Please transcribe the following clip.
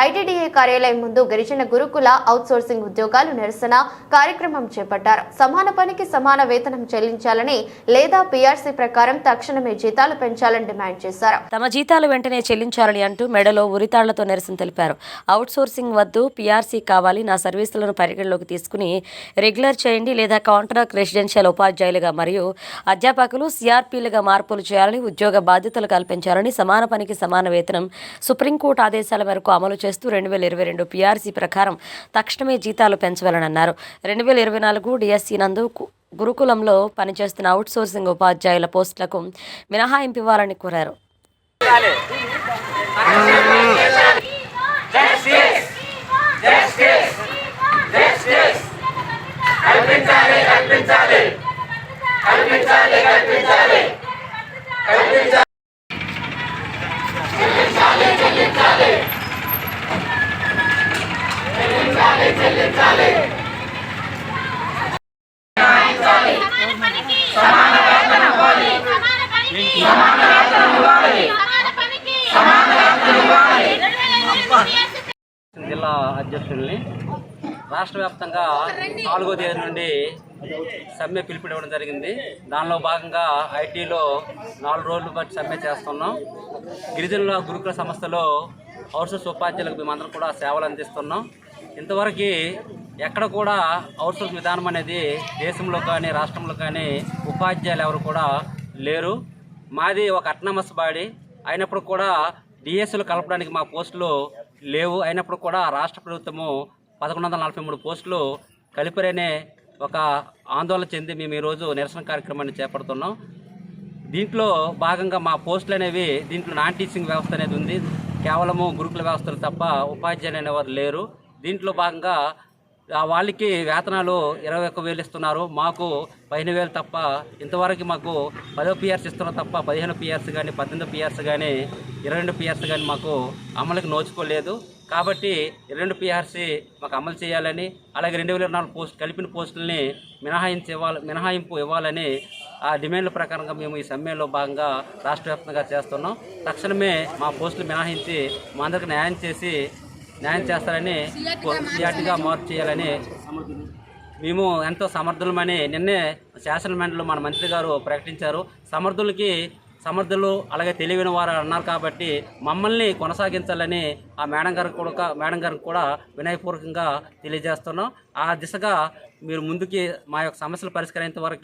ITDA కార్యాలయం ముందు గిరిజన గురుకుల అవుట్సోర్సింగ్ ఉద్యోగాలు నిరసన కార్యక్రమం చేపట్టారు. సమాన పనికి సమాన వేతనం చెల్లించాలని లేదా పీఆర్సీ ప్రకారం తక్షణమే జీతాలు పెంచాలని డిమాండ్ చేశారు. తమ జీతాలు వెంటనే చెల్లించాలని అంటూ మెడలో ఉరితాళ్ళతో నిరసన తెలిపారు. అవుట్ సోర్సింగ్ వద్దు పీఆర్సీ కావాలి నా సర్వీసులను పరిగణలోకి తీసుకుని రెగ్యులర్ చేయండి లేదా కాంట్రాక్ట్ రెసిడెన్షియల్ ఉపాధ్యాయులుగా మరియు అధ్యాపకులు సిఆర్పీలుగా మార్పులు చేయాలని ఉద్యోగ బాధ్యతలు కల్పించాలని సమాన పనికి సమాన వేతనం సుప్రీంకోర్టు ఆదేశాల మేరకు అమలు చేస్తూ రెండు వేల ఇరవై రెండు పీఆర్సీ ప్రకారం తక్షణమే జీతాలు పెంచవాలని అన్నారు రెండు వేల ఇరవై నాలుగు డిఎస్సి నందు గురుకులంలో పనిచేస్తున్న అవుట్సోర్సింగ్ ఉపాధ్యాయుల పోస్టులకు మినహాయింపు ఇవ్వాలని కోరారు. జిల్లా అధ్యక్షుల్ని రాష్ట్ర వ్యాప్తంగా నాలుగో తేదీ నుండి సమ్మె పిలుపునివ్వడం జరిగింది. దానిలో భాగంగా ఐటీలో నాలుగు రోజులు బట్టి సమ్మె చేస్తున్నాం. గిరిజనుల గురుకుల సంస్థలో అవుట్సోర్స్ ఉపాధ్యాయులకు మేమందరం కూడా సేవలు అందిస్తున్నాం. ఇంతవరకు ఎక్కడ కూడా అవుట్సోర్స్ విధానం అనేది దేశంలో కానీ రాష్ట్రంలో కానీ ఉపాధ్యాయులు ఎవరు కూడా లేరు. మాది ఒక అట్నమస్ బాడీ. అయినప్పుడు కూడా డిఎస్లు కలపడానికి మా పోస్టులు లేవు. అయినప్పుడు కూడా రాష్ట్ర ప్రభుత్వము పదకొండు వందల నలభై మూడు పోస్టులు కలిపరనే ఒక ఆందోళన చెంది మేము ఈరోజు నిరసన కార్యక్రమాన్ని చేపడుతున్నాం. దీంట్లో భాగంగా మా పోస్టులు అనేవి దీంట్లో నాన్ టీచింగ్ వ్యవస్థ అనేది ఉంది. కేవలము గురుకుల వ్యవస్థలు తప్ప ఉపాధ్యాయులు అనేవారు లేరు. దీంట్లో భాగంగా వాళ్ళకి వేతనాలు ఇరవై ఒక్క వేలు ఇస్తున్నారు. మాకు పదిహేను వేలు తప్ప ఇంతవరకు మాకు పదో పిఆర్స్ ఇస్తున్నారు తప్ప పదిహేను పిఆర్స్ కానీ పద్దెనిమిది పిఆర్స్ కానీ ఇరవై రెండు పిఆర్స్ కానీ మాకు అమలుకి నోచుకోలేదు. కాబట్టి ఇరవై రెండు పిఆర్సీ మాకు అమలు చేయాలని అలాగే రెండు వేల ఇరవై నాలుగు పోస్ట్ కలిపిన పోస్టులని మినహాయించి ఇవ్వాలి మినహాయింపు ఇవ్వాలని ఆ డిమాండ్ల ప్రకారంగా మేము ఈ సమ్మెలో భాగంగా రాష్ట్ర వ్యాప్తంగా చేస్తున్నాం. తక్షణమే మా పోస్టులు మినహాయించి మా అందరికి న్యాయం చేసి న్యాయం చేస్తారని సిఆర్టీగా మార్పు చేయాలని మేము ఎంతో సమర్థులమని నిన్నే శాసనమండలి మన మంత్రి గారు ప్రకటించారు. సమర్థులకి సమర్థులు అలాగే తెలివైన వారు అన్నారు కాబట్టి మమ్మల్ని కొనసాగించాలని ఆ మేడం గారికి కూడా మేడం గారికి కూడా వినయపూర్వకంగా తెలియజేస్తున్నాం. ఆ దిశగా మీరు ముందుకి మా యొక్క సమస్యలు పరిష్కరించే వరకు